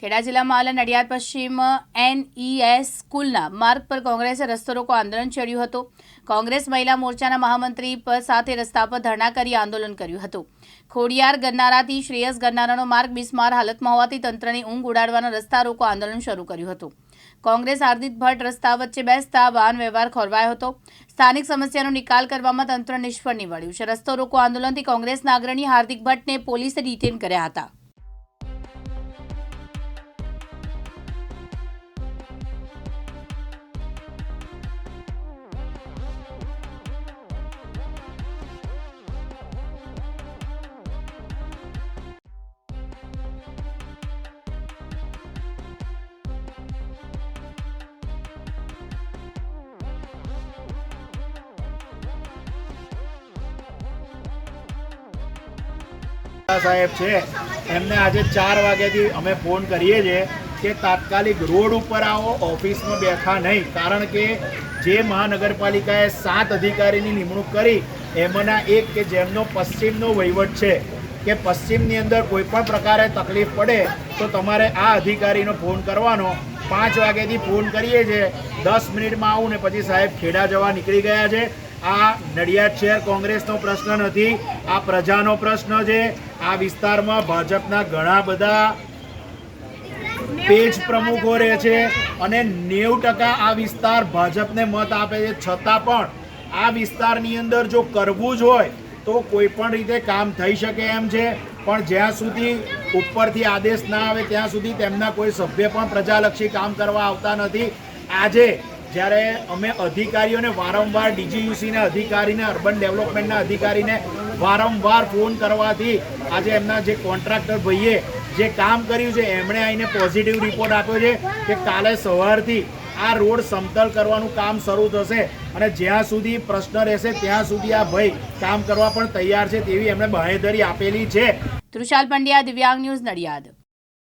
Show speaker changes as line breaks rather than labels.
ખેડા જિલ્લામાં આવેલા નડિયાદ પશ્ચિમ એનઈએસ સ્કૂલના માર્ગ પર કોંગ્રેસે રસ્તો રોકો આંદોલન છેડ્યું હતું. કોંગ્રેસ મહિલા મોરચાના મહામંત્રી પર સાથે રસ્તા પર ધરણા કરી આંદોલન કર્યું હતું. ખોડિયાર ગન્નારાથી શ્રેયસ ગન્નારાનો માર્ગ બિસ્માર હાલતમાં હોવાથી તંત્રની ઊંઘ ઉડાડવાના રસ્તા રોકો આંદોલન શરૂ કર્યું હતું. કોંગ્રેસ હાર્દિક ભટ્ટ રસ્તા વચ્ચે બેસતા વાહન વ્યવહાર ખોરવાયો હતો. સ્થાનિક સમસ્યાનો નિકાલ કરવામાં તંત્ર નિષ્ફળ નીવડ્યું છે. રસ્તો રોકો આંદોલનથી કોંગ્રેસના અગ્રણી હાર્દિક ભટ્ટને પોલીસે ડિટેન કર્યા હતા.
સાહેબ છે, એમને આજે ચાર વાગ્યાથી અમે ફોન કરીએ છીએ કે તાત્કાલિક રોડ ઉપર આવો, ઓફિસમાં બેઠા નહીં. કારણ કે જે મહાનગરપાલિકાએ સાત અધિકારીની નિમણૂક કરી, એમાંના એક કે જેમનો પશ્ચિમનો વહીવટ છે, કે પશ્ચિમની અંદર કોઈ પણ પ્રકારે તકલીફ પડે, તો તમારે આ અધિકારીનો ફોન કરવાનો. પાંચ વાગ્યાથી ફોન કરીએ છીએ, દસ મિનિટમાં આવું ને પછી સાહેબ ખેડા જવા નીકળી ગયા છે. આ નડિયાદ શહેર કોંગ્રેસનો પ્રશ્ન નથી, આ પ્રજાનો પ્રશ્ન છે. આ વિસ્તારમાં ભાજપના ઘણા બધા પેજ પ્રમુખો રહે છે અને નેવું ટકા આ વિસ્તાર ભાજપને મત આપે છે. છતાં પણ આ વિસ્તારની અંદર જો કરવું જ હોય તો કોઈ પણ રીતે કામ થઈ શકે એમ છે. પણ જ્યાં સુધી ઉપરથી આદેશ ના આવે, ત્યાં સુધી તેમના કોઈ સભ્ય પણ પ્રજાલક્ષી કામ કરવા આવતા નથી. આજે જ્યારે અમે અધિકારીઓને વારંવાર ડીજીયુસીના અધિકારીને, અર્બન ડેવલપમેન્ટના અધિકારીને વારંવાર ફોન કરવાથી આજે એમના જે કોન્ટ્રાક્ટર ભાઈએ જે કામ કર્યું છે, એમણે આવીને પોઝિટિવ રિપોર્ટ આપ્યો છે કે કાલે સવારથી આ રોડ સમતલ કરવાનું કામ શરૂ થશે અને જ્યાં સુધી પ્રશ્ન રહેશે, ત્યાં સુધી આ ભાઈ કામ કરવા પણ તૈયાર છે તેવી એમણે બાહેધરી આપેલી છે.
તૃષાલ પંડ્યા, દિવ્યાંગ ન્યૂઝ નડિયાદ.